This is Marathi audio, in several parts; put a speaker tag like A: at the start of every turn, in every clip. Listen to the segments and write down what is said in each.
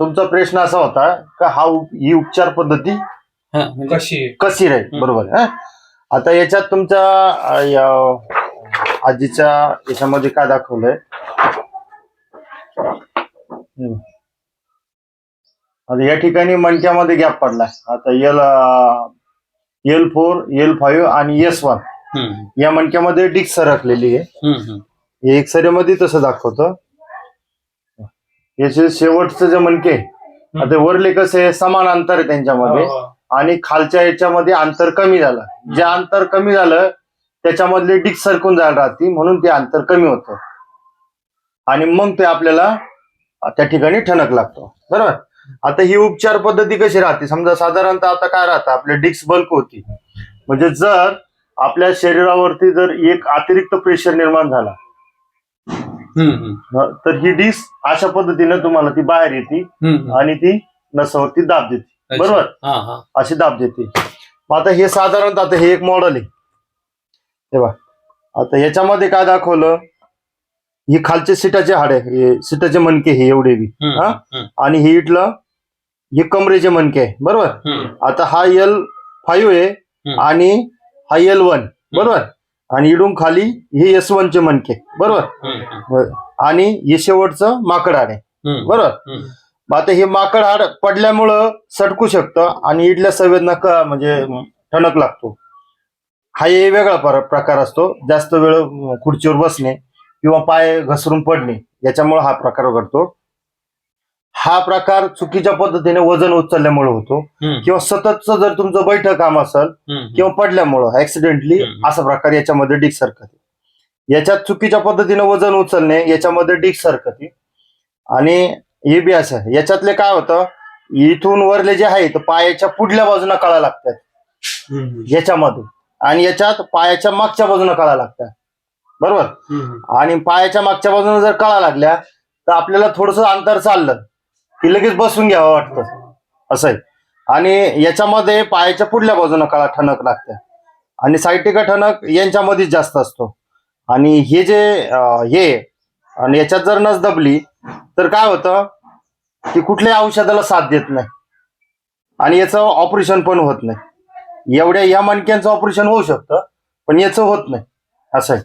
A: तुमचा प्रश्न असा होता का हा उप- ही उपचार पद्धती
B: हा, म्हणजे
C: कशी
A: कशी राहील. बरोबर आहे, हा? आता याच्यात तुमच्या अ, या आजीच्या याच्यामध्ये काय दाखवलंय हम्म. आता या ठिकाणी मणक्यामध्ये गॅप पडलाय आता L L four L five आणि एस वन
B: हम्म,
A: या मणक्यामध्ये डिक सरकलेली आहे
B: हम्म, हम्म.
A: हे एक्सरे मध्ये तसं दाखवतं याचे शेवटचं जे आहे, आता वरले कसे आहे, समान अंतर आहे त्यांच्यामध्ये.
C: हो,
A: आणि खालच्या याच्यामध्ये अंतर कमी झालं. जे अंतर कमी झालं त्याच्यामधले डिक सरकून जायला राहते म्हणून ते अंतर कमी होतं. आणि मग ते आपल्याला त्या ठिकाणी ठणक लागतो. बरोबर? आता ही उपचार पद्धती कशी राहते? समजा साधारणतः आता काय राहतं? आपल्या डिक्स बल्क होती. म्हणजे जर आपल्या शरीरावरती जर एक अतिरिक्त प्रेशर निर्माण झाला तर ही डिस्क अशा पद्धतीने तुम्हाला ती बाहेर येते. आणि ती नसावरती दाब देते. बरोबर?
B: हा हा.
A: अशी दाब देते. आता हे साधारणतः आता हे एक मॉडेल आहे. तेव्हा आता याच्यामध्ये काय दाखवलं? ही खालचे सीटाचे हाडे हे सीटाचे मणके हे एवढे बी. हा? आणि हे इथलं हे कमरेचे मणके आहे. बरोबर? आता हा एल फाईव्ह आहे. आणि हा एल वन बरोबर? आणि इडून खाली हे एस चे मणके. बरोबर? आणि हे शेवटचं माकड हाड आहे बरोबर? आता हे माकड हाड पडल्यामुळं सटकू शकतं आणि इथल्या संवेदना क म्हणजे ठणक लागतो. हा हे वेगळा पर- प्रकार असतो. जास्त वेळ खुर्चीवर बसणे किंवा पाय घसरून पडणे याच्यामुळे हा प्रकार घडतो. हा प्रकार चुकीच्या पद्धतीने वजन उचलल्यामुळे होतो. किंवा सततचं जर तुमचं बैठक काम असेल किंवा पडल्यामुळं ऍक्सिडेंटली. असा प्रकार याच्यामध्ये डिक सरकते. याच्यात चुकीच्या पद्धतीने वजन उचलणे याच्यामध्ये डिक सरकते. आणि हे बी असं आहे. याच्यातले काय होतं इथून वरले जे आहे तर पायाच्या पुढल्या बाजूला कळा लागतात. याच्यामध्ये. आणि याच्यात पायाच्या मागच्या बाजूला कळा लागतात. बरोबर. आणि पायाच्या मागच्या बाजूने जर कळा लागल्या तर आपल्याला थोडस अंतर चाललं. की लगेच बसून घ्यावं वाटतं. असं आहे. आणि याच्यामध्ये पायाच्या पुढल्या बाजूने काळा ठणक लागते. आणि सायटिका ठणक यांच्यामध्येच जास्त असतो. आणि हे जे अं, हे आणि याच्यात जर नस दबली तर काय होतं? की कुठल्याही औषधाला साथ देत नाही. आणि याचं ऑपरेशन पण होत नाही. एवढ्या या मणक्यांचं ऑपरेशन होऊ शकतं पण याचं होत नाही. असं आहे.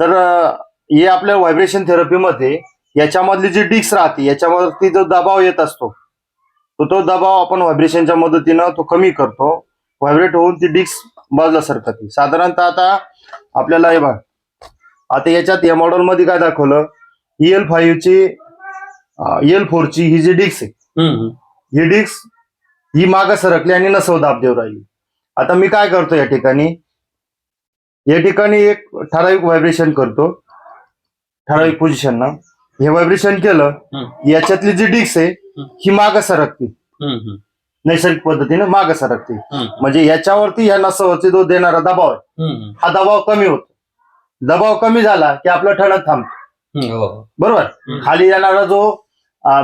A: तर अं, हे आपल्या व्हायब्रेशन थेरपीमध्ये याच्यामधली जी डिस्क राहते याच्यावरती जो दबाव येत असतो तो तो दबाव आपण व्हायब्रेशनच्या मदतीनं तो कमी करतो. व्हायब्रेट होऊन ती डिस्क बाजूला सरकते. साधारणतः आता आपल्याला हे बघ. आता याच्यात या मॉडेलमध्ये काय दाखवलं? एल फाईव्हची एल फोरची ही जी डिस्क आहे ही डिस्क ही मागं सरकली आणि नसव दाब देऊ राहिली. आता मी काय करतो या ठिकाणी? या ठिकाणी एक ठराविक व्हायब्रेशन करतो. ठराविक पोझिशन ना. हे व्हायब्रेशन केलं. याच्यातली जी डिस्क आहे ही मागं सरकते. नैसर्गिक पद्धतीने मागं सरकते. म्हणजे याच्यावरती ह्या नसावरती जो देणारा दबाव आहे हा दबाव कमी होतो. दबाव कमी झाला की आपलं ठणक थांबतं.
B: हो, हो.
A: बरोबर. खाली येणारा जो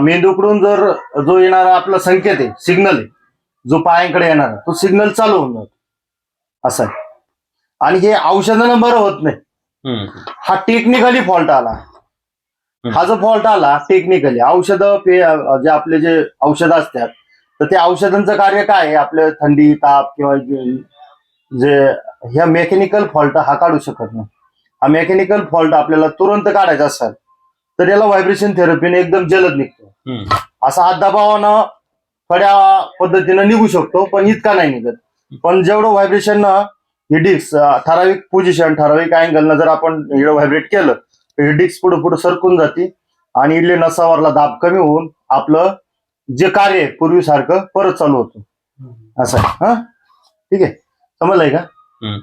A: मेंदूकडून जर जो येणारा आपला संकेत आहे सिग्नल आहे जो पायांकडे येणारा तो सिग्नल चालू होऊन जातो. असं आहे. आणि हे औषधानं बरं होत नाही. हा टेक्निकली फॉल्ट आला. हा जो फॉल्ट आला टेक्निकली औषधं पे जे आपले जे औषधं असतात तर त्या औषधांचं कार्य काय आहे? आपलं थंडी ताप किंवा जे- ह्या मेकॅनिकल फॉल्ट हा काढू शकत नाही. हा मेकॅनिकल फॉल्ट आपल्याला तुरंत काढायचा असेल तर याला व्हायब्रेशन थेरपीने एकदम जलद निघतो. असा हात दबावानं थोड्या पद्धतीनं निघू शकतो पण इतका नाही निघत. पण जेवढं व्हायब्रेशन हे डिस्क ठराविक पोझिशन ठराविक अँगलनं जर आपण व्हायब्रेट केलं हे डिस्क पुढे पुढे सरकून जाते आणि इडले नसावरला दाब कमी होऊन आपलं जे कार्य आहे पूर्वीसारखं परत चालू होतं. असं आहे. हा? ठीक आहे. समजलंय का?
B: हम्म.